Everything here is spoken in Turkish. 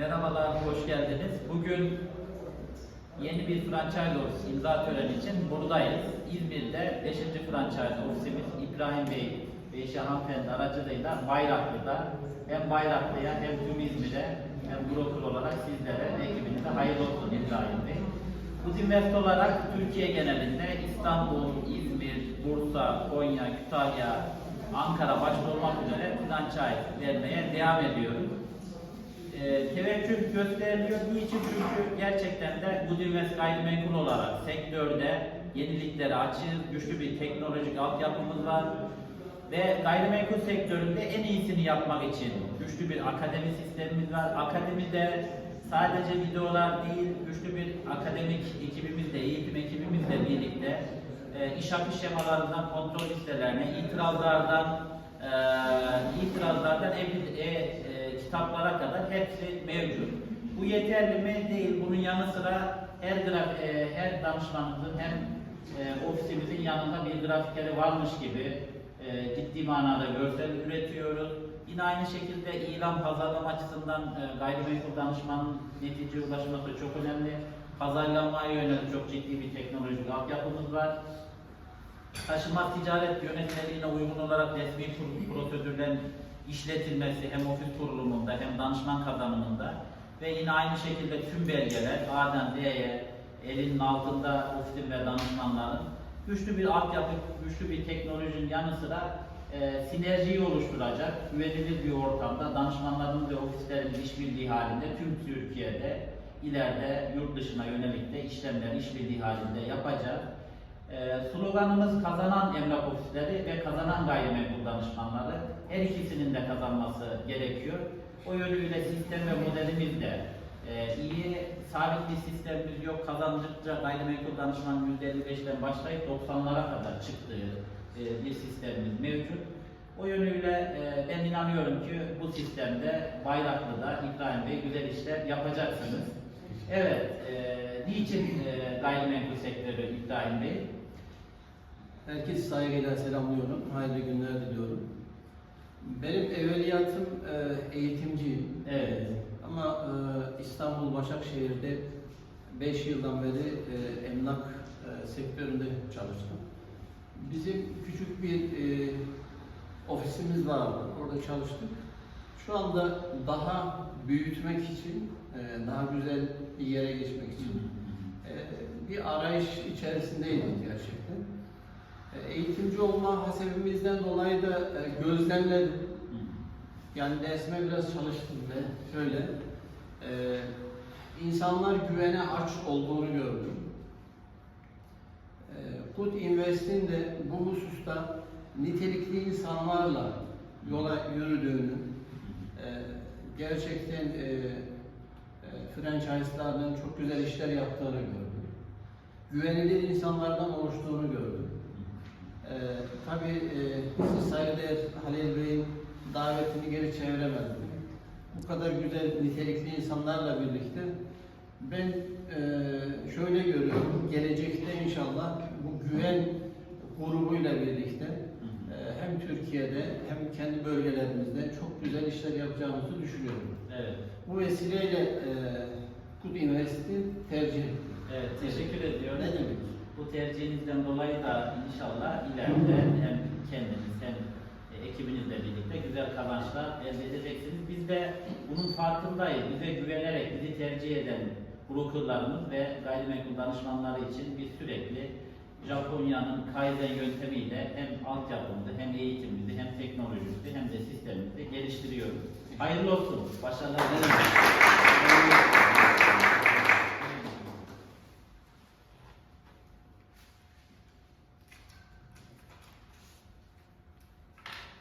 Merhabalar, hoş geldiniz. Bugün yeni bir franchise imza töreni için buradayız. İzmir'de 5. franchise ofisimiz İbrahim Bey ve eşi hanımefendi aracılığıyla Bayraklı'da hem Bayraklı'ya hem tüm İzmir'e hem broker olarak sizlere ekibinize hayırlı olsun İbrahim Bey. Budimest olarak Türkiye genelinde İstanbul, İzmir, Bursa, Konya, Kütahya, Ankara başta olmak üzere franchise vermeye devam ediyoruz. E, teveccüh gösteriliyor. Niçin? Çünkü gerçekten de Budimest gayrimenkul olarak sektörde yeniliklere açığız, güçlü bir teknolojik altyapımız var ve gayrimenkul sektöründe en iyisini yapmak için güçlü bir akademi sistemimiz var. Akademide sadece videolar değil, güçlü bir akademik ekibimizle, eğitim ekibimizle birlikte e, iş akış şemalarından kontrol listelerine, itirazlardan, e, itirazlardan e, e, e, kitaplara kadar hepsi mevcut. Bu yeterli mi? Değil. Bunun yanı sıra her graf, e, her danışmanımızın hem e, ofisimizin yanında bir grafikleri varmış gibi e, ciddi manada görsel üretiyoruz. Yine aynı şekilde ilan pazarlama açısından e, gayrimenkul danışmanın neticeye ulaşması çok önemli. Pazarlamaya yönelik çok ciddi bir teknolojik altyapımız var. Taşıma ticaret yönetmeliğine uygun olarak resmi prosedürlerin işletilmesi hem ofis kurulumunda hem danışman kazanımında ve yine aynı şekilde tüm belgeler A'dan D'ye elinin altında ofisin ve danışmanların güçlü bir altyapı, güçlü bir teknolojinin yanı sıra e, sinerjiyi oluşturacak güvenilir bir ortamda danışmanların ve ofislerin işbirliği halinde tüm Türkiye'de ileride yurt dışına yönelik de işlemler işbirliği halinde yapacak. Ee, sloganımız kazanan emlak ofisleri ve kazanan gayrimenkul danışmanları. Her ikisinin de kazanması gerekiyor. O yönüyle sistem ve modelimiz de e, iyi, sabit bir sistemimiz yok. Kazandıkça gayrimenkul danışman %55'ten başlayıp 90'lara kadar çıktığı e, bir sistemimiz mevcut. O yönüyle e, ben inanıyorum ki bu sistemde Bayraklı'da İbrahim Bey güzel işler yapacaksınız. Evet, e, niçin e, gayrimenkul sektörü İbrahim Bey? Herkesi saygıyla selamlıyorum. Hayırlı günler diliyorum. Benim evveliyatım e, eğitimciyim. Evet. Ama e, İstanbul Başakşehir'de 5 yıldan beri e, emlak e, sektöründe çalıştım. Bizim küçük bir e, ofisimiz vardı. Orada çalıştık. Şu anda daha büyütmek için, e, daha güzel bir yere geçmek için e, bir arayış içerisindeydik gerçekten. E, Eğitimci olma hasebimizden dolayı da e, gözlemledim. Yani dersime biraz çalıştım ve şöyle e, insanlar güvene aç olduğunu gördüm. E, Put Invest'in de bu hususta nitelikli insanlarla yola yürüdüğünü, e, gerçekten e, e, franchise'lardan çok güzel işler yaptığını gördüm. Güvenilir insanlardan oluştuğunu gördüm. Ee, tabii e, saygıdeğer Halil Bey'in davetini geri çeviremezdim. Bu kadar güzel, nitelikli insanlarla birlikte ben e, şöyle görüyorum, gelecekte inşallah bu güven grubuyla birlikte e, hem Türkiye'de hem kendi bölgelerimizde çok güzel işler yapacağımızı düşünüyorum. Evet. Bu vesileyle e, Good Invest'i tercih. Evet, teşekkür ediyorum. Ne demek? Bu tercihinizden dolayı da inşallah ileride hem kendiniz hem e, ekibinizle birlikte güzel kazançlar elde edeceksiniz. Biz de bunun farkındayız. Bize güvenerek bizi tercih eden brokerlarımız ve gayrimenkul danışmanları için biz sürekli Japonya'nın Kaizen yöntemiyle hem altyapımızı hem eğitimimizi hem teknolojimizi hem de sistemimizi geliştiriyoruz. Hayırlı olsun. Başarılar dilerim.